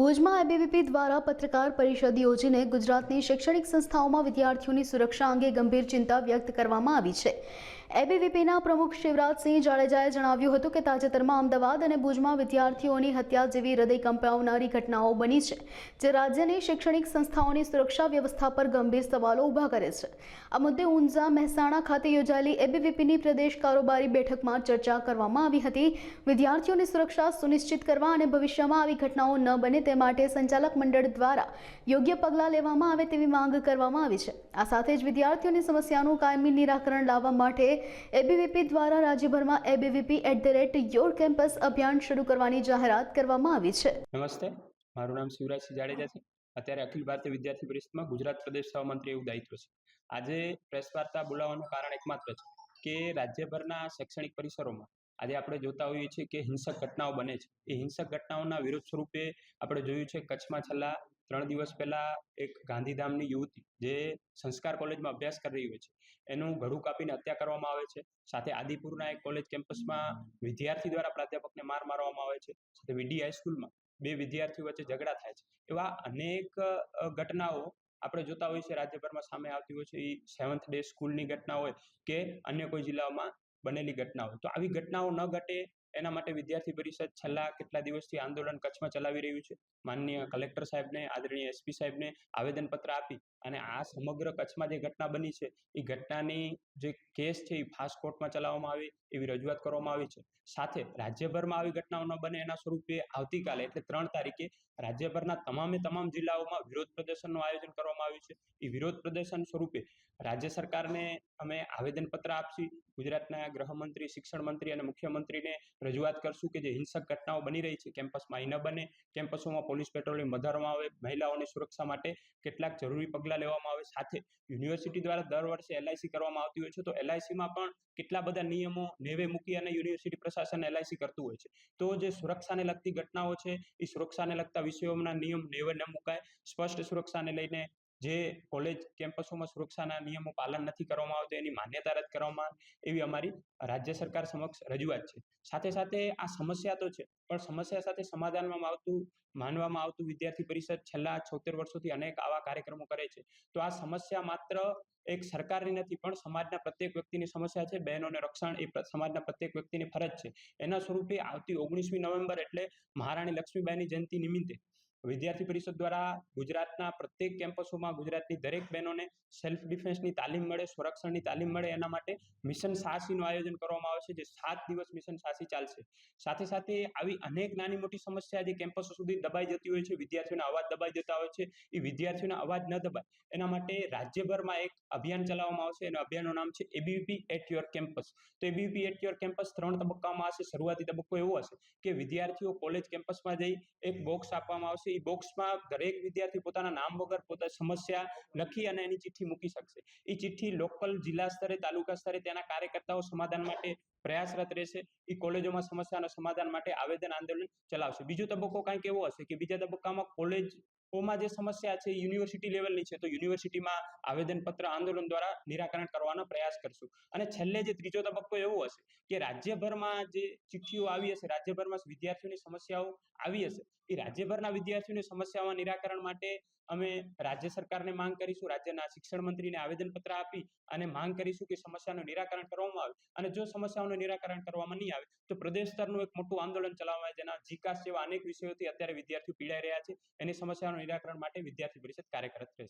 ભુજમાં એબીવીપી દ્વારા પત્રકાર પરિષદ યોજીને ગુજરાતની શૈક્ષણિક સંસ્થાઓમાં વિદ્યાર્થીઓની સુરક્ષા અંગે ગંભીર ચિંતા વ્યક્ત કરવામાં આવી છે. એબીવીપીના પ્રમુખ શિવરાજસિંહ જાડેજાએ જણાવ્યું હતું કે તાજેતરમાં અમદાવાદ અને ભુજમાં વિદ્યાર્થીઓની હત્યા જેવી હૃદય કંપાવનારી ઘટનાઓ બની છે, જે રાજ્યની શૈક્ષણિક સંસ્થાઓની સુરક્ષા વ્યવસ્થા પર ગંભીર સવાલો ઊભા કરે છે. આ મુદ્દે ઊંઝા મહેસાણા ખાતે યોજાયેલી એબીવીપીની પ્રદેશ કારોબારી બેઠકમાં ચર્ચા કરવામાં આવી હતી. વિદ્યાર્થીઓની સુરક્ષા સુનિશ્ચિત કરવા અને ભવિષ્યમાં આવી ઘટનાઓ ન બને તે માટે સંચાલક મંડળ દ્વારા યોગ્ય પગલાં લેવામાં આવે તેવી માંગ કરવામાં આવી છે. આ સાથે જ વિદ્યાર્થીઓની સમસ્યાનું કાયમી નિરાકરણ લાવવા માટે એબીવીપી દ્વારા રાજ્યભરમાં ABVP at the rate your campus અભિયાન શરૂ કરવાની જાહેરાત કરવામાં આવી છે. નમસ્તે, મારું નામ શિવરાજસિંહ જાડેજા છે. અત્યારે અખિલ ભારતીય વિદ્યાર્થી પરિષદમાં ગુજરાત પ્રદેશ સહમંત્રી એવું દાયિત્વ છે. આજે પ્રેસ વાર્તા બોલાવવાનું કારણ એકમાત્ર છે કે રાજ્યભરના શૈક્ષણિક પરિસરોમાં આજે આપણે જોતા હોઈએ છીએ કે હિંસક ઘટનાઓ બને છે. એ હિંસક ઘટનાઓના વિરોધ સ્વરૂપે આપણે જોયું છે કચ્છમાં છેલ્લા ત્રણ દિવસ પહેલા એક ગાંધીધામની યુવતી જે સંસ્કાર કોલેજમાં અભ્યાસ કરી રહી હોય છે, એનું ગળું કાપીને હત્યા કરવામાં આવે છે. સાથે આદિપુરના એક કોલેજ કેમ્પસમાં વિદ્યાર્થી દ્વારા પ્રાધ્યાપકને માર મારવામાં આવે છે. સાથે વીડી હાઈસ્કૂલમાં બે વિદ્યાર્થીઓ વચ્ચે ઝઘડા થાય છે. એવા અનેક ઘટનાઓ આપણે જોતા હોઈએ છીએ. રાજ્યભરમાં સામે આવતી હોય છે. એ સેવન્થ ડે સ્કૂલની ઘટના હોય કે અન્ય કોઈ જિલ્લાઓમાં બનેલી ઘટના હોય. તો આવી ઘટનાઓ ન ઘટે એના માટે વિદ્યાર્થી પરિષદ છેલ્લા કેટલા દિવસથી આંદોલન કચ્છમાં ચલાવી રહ્યું છે? માનનીય કલેક્ટર સાહેબને, આદરણીય એસપી સાહેબને આવેદનપત્ર આપી અને આ સમગ્ર કચ્છમાં જે ઘટના બની છે, એ ઘટનાની જે કેસ છે, એ ફાસ્ટ કોર્ટમાં ચલાવવામાં આવે, એવી રજૂઆત કરવામાં આવી છે. સાથે રાજ્યભરમાં આવી ઘટનાઓ ન બને એના સ્વરૂપે આવતીકાલે, એટલે ત્રણ તારીખે, રાજ્યભરના તમામે તમામ જિલ્લાઓમાં વિરોધ પ્રદર્શનનું આયોજન કરવામાં આવ્યું છે. એ વિરોધ પ્રદર્શન સ્વરૂપે રાજ્ય સરકારને અમે આવેદનપત્ર આપશી. ગુજરાતના ગૃહમંત્રી, શિક્ષણ મંત્રી અને મુખ્યમંત્રીને રજૂઆત કરશું કે જે હિંસક ઘટનાઓ બની રહી છે, કેમ્પસમાં એ ન બને. કેમ્પસોમાં પોલીસ પેટ્રોલિંગ વધારવામાં આવે, મહિલાઓની સુરક્ષા માટે કેટલાક જરૂરી પગલાં લેવામાં આવે. સાથે યુનિવર્સિટી દ્વારા દર વર્ષે એલઆઈસી કરવામાં આવતી હોય છે. તો એલઆઈસીમાં પણ કેટલા બધા નિયમો નેવે મૂકી અને યુનિવર્સિટી પ્રશાસન એલઆઈસી કરતું હોય છે. તો જે સુરક્ષાને લગતી ઘટનાઓ છે, એ સુરક્ષાને લગતા વિષયોના નિયમ નેવે ન મુકાય. સ્પષ્ટ સુરક્ષાને લઈને જે કોલેજ કેમ્પસોમાં સુરક્ષાના નિયમો પાલન નથી કરવામાં આવતું, એની માન્યતા રદ કરવામાં એવી અમારી રાજ્ય સરકાર સમક્ષ રજૂઆત છે. સાથે સાથે આ સમસ્યા તો છે, પણ સમસ્યા સાથે સમાધાનમાં આવતું, માનવામાં આવતું વિદ્યાર્થી પરિષદ છેલ્લા છોતેર વર્ષોથી અનેક આવા કાર્યક્રમો કરે છે. તો આ સમસ્યા માત્ર એક સરકારની નથી, પણ સમાજના પ્રત્યેક વ્યક્તિની સમસ્યા છે. બહેનોને રક્ષણ એ સમાજના પ્રત્યેક વ્યક્તિની ફરજ છે. એના સ્વરૂપે આવતી ઓગણીસમી નવેમ્બર એટલે મહારાણી લક્ષ્મીબાઈની જયંતિ નિમિત્તે વિદ્યાર્થી પરિષદ દ્વારા ગુજરાતના પ્રત્યેક કેમ્પસોમાં ગુજરાતની દરેક બહેનોને સેલ્ફ ડિફેન્સની તાલીમ મળે સંરક્ષણની તાલીમ મળે, એના માટે મિશન સાહસીનું આયોજન કરવામાં આવે છે, જે સાત દિવસ મિશન સાહસી ચાલશે. સાથે સાથે આવી અનેક નાની મોટી સમસ્યા જે કેમ્પસો સુધી દબાઈ જતી હોય છે, વિદ્યાર્થીઓના અવાજ દબાઈ જતા હોય છે, એ વિદ્યાર્થીઓના અવાજ ન દબાય, એના માટે રાજ્યભરમાં એક અભિયાન ચલાવવામાં આવશે, એના અભિયાનનું નામ છે એબીવીપી એટ યોર કેમ્પસ તો એબીવીપી એટ યોર કેમ્પસ ત્રણ તબક્કામાં હશે, શરૂઆતી તબક્કો એવો હશે કે વિદ્યાર્થીઓ કોલેજ કેમ્પસમાં જઈ એક બોક્સ આપવામાં આવશે એ બોક્સમાં દરેક વિદ્યાર્થી પોતાના નામ વગર પોતાની સમસ્યા લખી અને એની ચિઠ્ઠી મૂકી શકશે. એ ચિઠ્ઠી લોકલ જિલ્લા સ્તરે, તાલુકા સ્તરે તેના કાર્યકર્તાઓ સમાધાન માટે પ્રયાસરત રહેશે. એ કોલેજોમાં સમસ્યાના સમાધાન માટે આવેદન આંદોલન ચલાવશે. બીજો તબક્કો કંઈક એવો હશે કે બીજા તબક્કામાં કોલેજોમાં જે સમસ્યા છે, યુનિવર્સિટી લેવલની છે, તો યુનિવર્સિટીમાં આવેદનપત્ર આંદોલન દ્વારા નિરાકરણ કરવાનો પ્રયાસ કરશું. અને છેલ્લે જે ત્રીજો તબક્કો એવો હશે કે રાજ્યભરમાં જે ચિઠ્ઠીઓ આવી હશે, રાજ્યભરમાં વિદ્યાર્થીઓની સમસ્યાઓ આવી હશે એ રાજ્યભરના વિદ્યાર્થીઓની સમસ્યાઓના નિરાકરણ માટે અમે રાજ્ય સરકારને માંગ કરીશું, રાજ્યના શિક્ષણ મંત્રીને આવેદનપત્ર આપી અને માંગ કરીશું કે સમસ્યાનું નિરાકરણ કરવામાં આવે. અને જો સમસ્યાઓનું નિરાકરણ કરવામાં નહીં આવે, તો પ્રદેશ સ્તરનું એક મોટું આંદોલન ચલાવવામાં જેના જીકાસ જેવા અનેક વિષયોથી અત્યારે વિદ્યાર્થીઓ પીડાઈ રહ્યા છે. એની સમસ્યાનું નિરાકરણ માટે વિદ્યાર્થી પરિષદ કાર્યરત રહેશે.